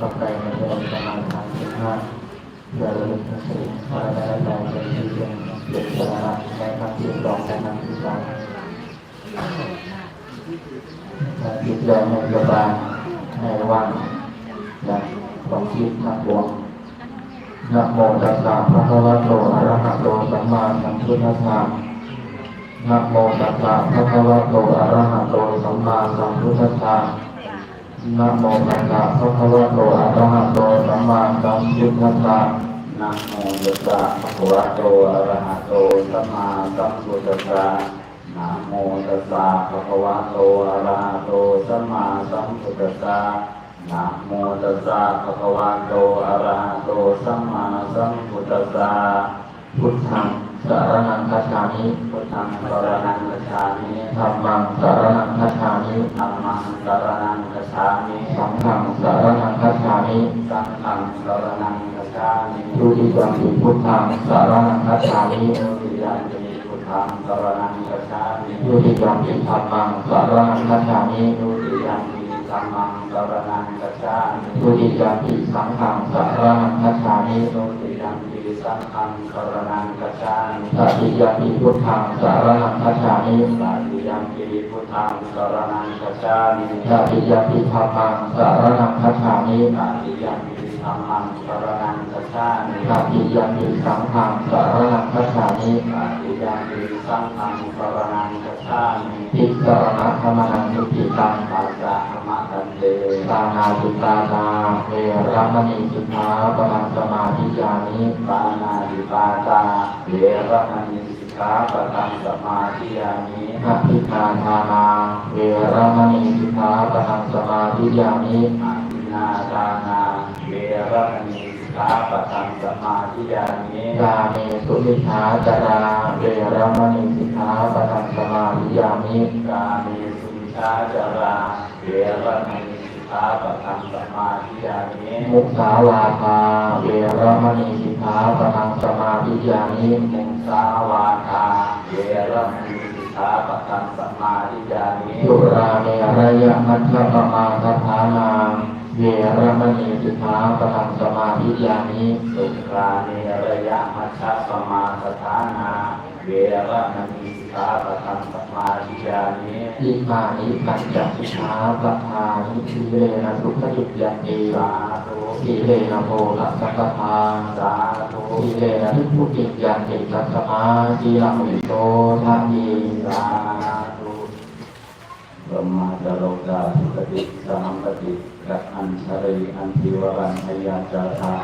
ต่อไปในเดือนประมาณสามสิบห้าเดือนละหนึ่งสี่พระราชการเป็นที่เรียนเป็นสาระในคำที่สองและคำที่สามจิตใจในโยบายในว่างจากความคิดทั้งปวงนะโมตัสสะภะคะวะโตอะระหะโตสัมมาสัมพุทธัสสะนะโมตัสสะภะคะวะโตอะระหะโตสัมมาสัมพุทธัสสะ นะโมตัสสะภะคะวะโตอะระหะโตสัมมาสัมพุทธัสสะนะโมตัสสะภะคะวะโตอะระหะโตสัมมาสัมพุทธัสสะนะโมตัสสะภะคะวะโตอะระหะโตสัมมาสัมพุทธัสสะนะโมตัสสะภะคะวะโตอะระหะโตสัมมาสัมพุทธัสสะพุทธัง สารนังคัจฉามิพุทธังสรณังคัจฉามิธัมมังสารนังคัจฉามิธัมมังสรณังคัจฉามิสังฆังสารนังคัจฉามิสังฆังสรณังคัจฉามิทุติยัมปิพุทธังสารนังคัจฉามิทุติยัมปิพุทธังสรณังคัจฉามิทุติยัมปิธัมมังสารนังคัจฉามิทุติยัมปิธัมมังสรณังคัจฉามิทุติยัมปิสังฆังสารนังคัจฉามิทุติยัมปิ สังฆังสรณังคัจฉามิตติยัมปิพุทธังสารนังคัจฉามิตาติยัมปิพุทธังสรณังคัจฉามิตติยัมปิธัมมังสารนังคัจฉามิตาติยัมปิธัมมังสรณังคัจฉามิตติยัมปิสังฆังสารนังคัจฉามิตาติยัมปิสังฆังสรณังคัจฉามิทิสรณะธรรมนังยุติตัง ตันเตตานาจุตานาเวรมณีสิกขาปนังสมาธิยามิปานาติปาตาเวรมณีสิกขาปะทังสมาธิยามิอภิทาทานาเวรมณีสิกขาปนังสมาธิยามิอาทินาทานาเวรมณีสิกขาปะทังสมาธิยามิกาเมสุมิชาจาราเวรมณีสิกขาปนังสมาธิยามิกาเมสุมิชาจาราเวรมณี สิกขาปะทังสมาธิยามิมุสาวาทาเวรมณีสิกขาปนังสมาธิยามิมุสาวาทาเวรมณีสิกขาปะทังสมาธิยามิสุราเมรยมัชฌปมาทฐานาเวรมณีสิกขาปนังสมาธิยามิสุราเนระยะมัชฌะสมาสถานา เวรมณีสิกขาปะทังสมาธิยามิอิมานิปัญจสิกขาปทานิทีเลนะสุขจุยันติสาธุทีเลนะโพละสัพพทาสาธุทีเลนะทุกขุกิยันติสัตตมาจีรังวิโตทันยีสาธุบรมมาจโรกาสุขติสหัมปติกัจอัญชริอันทิวรันพยาจาธา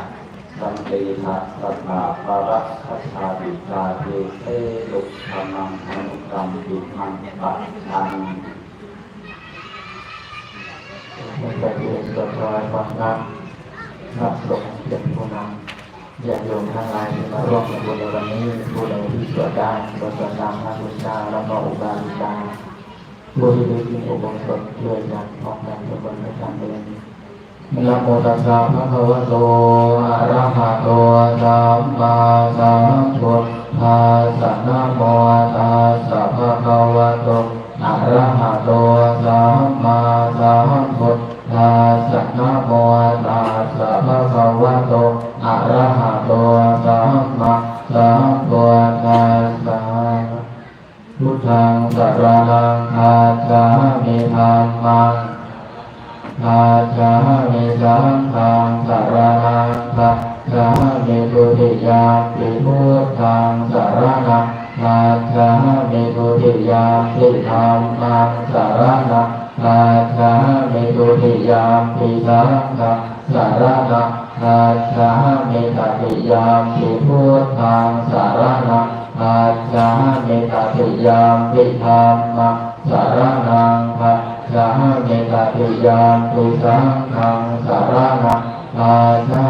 สันติทัสสะภาภารักขชาติกาเทเตลุธรรมังอนุกรรมปิมังปัจจังมันจะเกิดสวายความรักพระสงฆ์เป็นผู้นำญาติโยมทั้งหลายที่มาร่วมในบุญในวันนี้ผู้ใดที่สวดได้ก็สวดตามพระพุทธเจ้าแล้วก็อุบาสิกาผู้ที่ได้ยินอุบสถช่วยกันออกกันทุกคนในการเดิน นะโมตัสสะภะคะวะโตอะระหะโตสัมมาสัมพุทธัสสะนะโมตัสสะภะคะวะโตอะระหะโตสัมมาสัมพุทธัสสะนะโมตัสสะภะคะวะโตอะระหะโตสัมมาสัมพุทธัสสะพุทธังสรณังคาจามิธรรมัง คาจามิสังฆังสารณังคาจามิตุติยามปิพุทธังสารณังคาจามิตุติยามปิธรรมังสารณังคาจามิตุติยามปิสังฆังสารณังคาจามิตติยามปิพุทธังสารณังอาจามิตติยามปิธรรมะสารนังภะ จามิตติยามปิสังฆังสารนังอาจา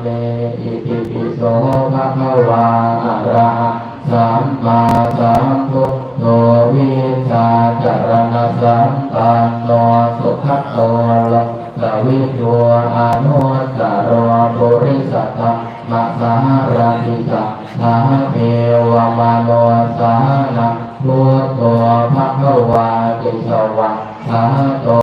เมอิติปิโสภะคะวาอะระหะสัมมาสัมพุทโธวิชาจารณสัมปันโนสุขโตโลกวิทูอนุตตรโปุริสัตตมะสาราติกะสาเทวมโนสานะพุทโธภะคะวาติสวะ สาโต